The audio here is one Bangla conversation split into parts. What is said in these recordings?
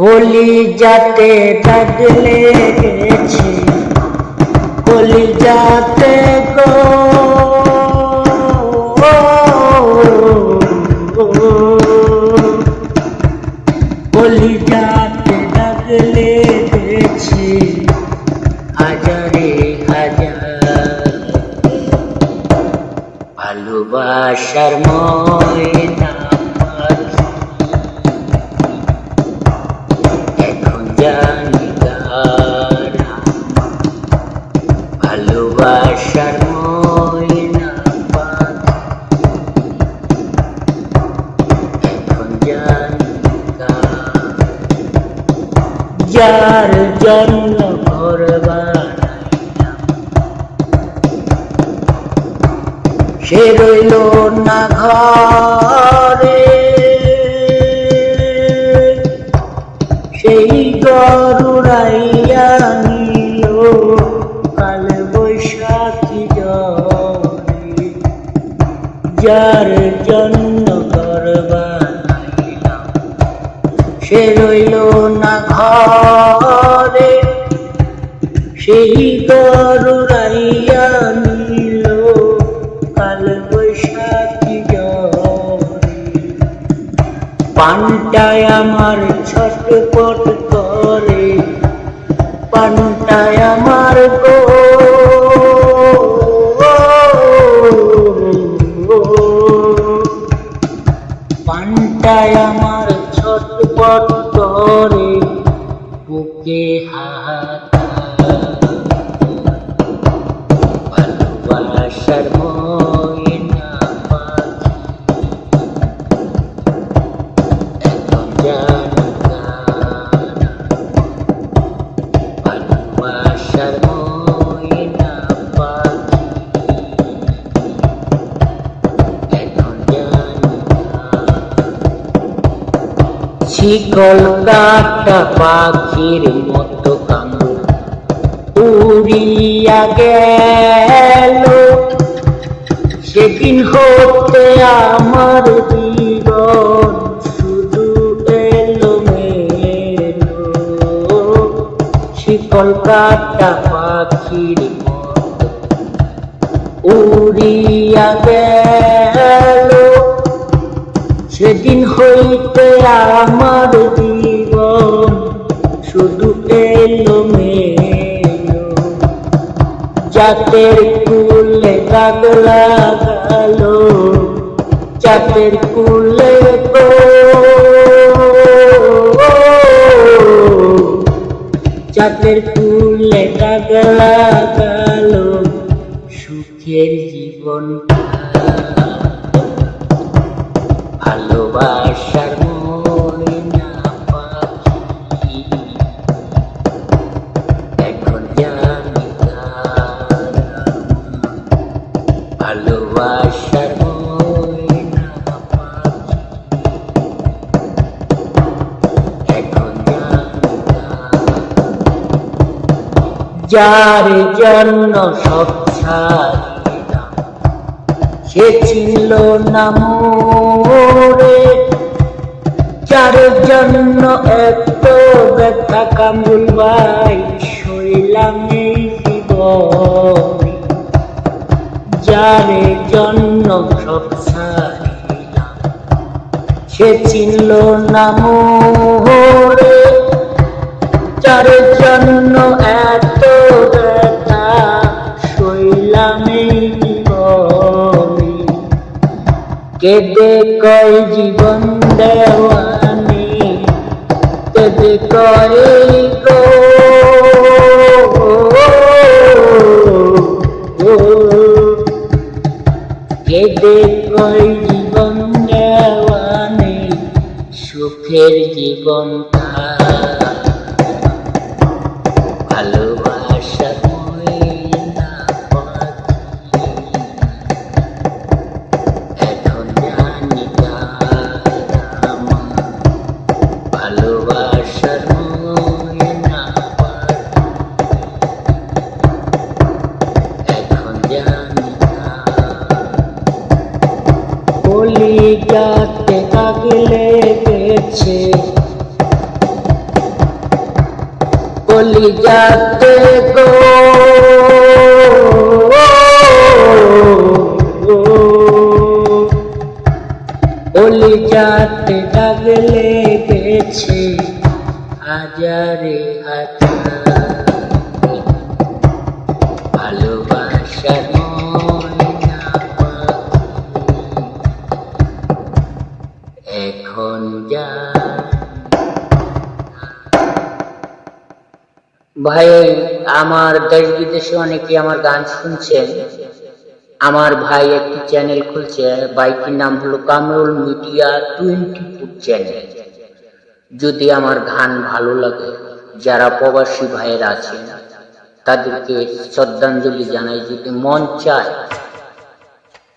কলি যাতে দাগ লেগেছে কলি যাতে গো কলি যাতে দাগ লেগেছে হাজারে হাজার। ভালোবাসার ভালোবাসার ময়না যার জন্য ঘর সে রইল না ঘরে। যার জন্য বানাইলাম সে রইল না ঘরে, সেই গরুড়াইয়া নিল কাল বৈশাখী পানটায় আমার ছটপট করে পানটায় আমার ছটপট করে বুকে হাহাকার। ভালোবাসার ময়না ভালোবাসার ময়না শিকল কাটা পাখির মতো কামড়। উড়িয়া গেল। সেদিন হতে আমার জীবন শুধু এলো মেলো শিকল কাটা পাখির উড়িয়া হইতে আমার জীবন শুধু এলো মেলো। জাতের কুলে দাগ লাগালো। জাতের কুলে গো। জাতের কুলে দাগ লাগালো। সুখের জীবন ভালোবাসার ময়না পাখি। এখন জানি তারা ভালোবাসার ময়না পাখি। এখন জানি যার জন্য সব ছাড়িলাম সে ছিল না মোরে। যার জন্য এত ব্যথা কামরুল ভাই শৈলাম যার জন্য সব ছাড়িলাম, সে চিনল না মোরে। যার জন্য এত ব্যথা কেদে কয় জীবন দেওয়ানি কেদে কেদে কয় জীবন দেওয়ানি সুখের জীবন ভালোবাসা কলিজাতে দাগ লেগেছে যাতে গো বলি যাতে দাগ লেগেছে হাজারে ভাই, আমার দেশ বিদেশে অনেকে আমার গান শুনছেন আমার ভাই একটি চ্যানেল খুলছে বাইকটির নাম হলো Kamrul media twenty four channel যদি আমার গান ভালো লাগে, যারা প্রবাসী ভাইয়ের আছেন, তাদেরকে শ্রদ্ধাঞ্জলি জানাই যদি মন চায়।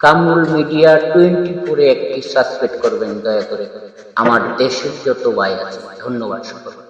কামরুল মিডিয়া টোয়েন্টি ফোরে একটি সাবস্ক্রাইব করবেন, দয়া করে। আমার দেশের যত ভাই আছে, ধন্যবাদ সকলকে।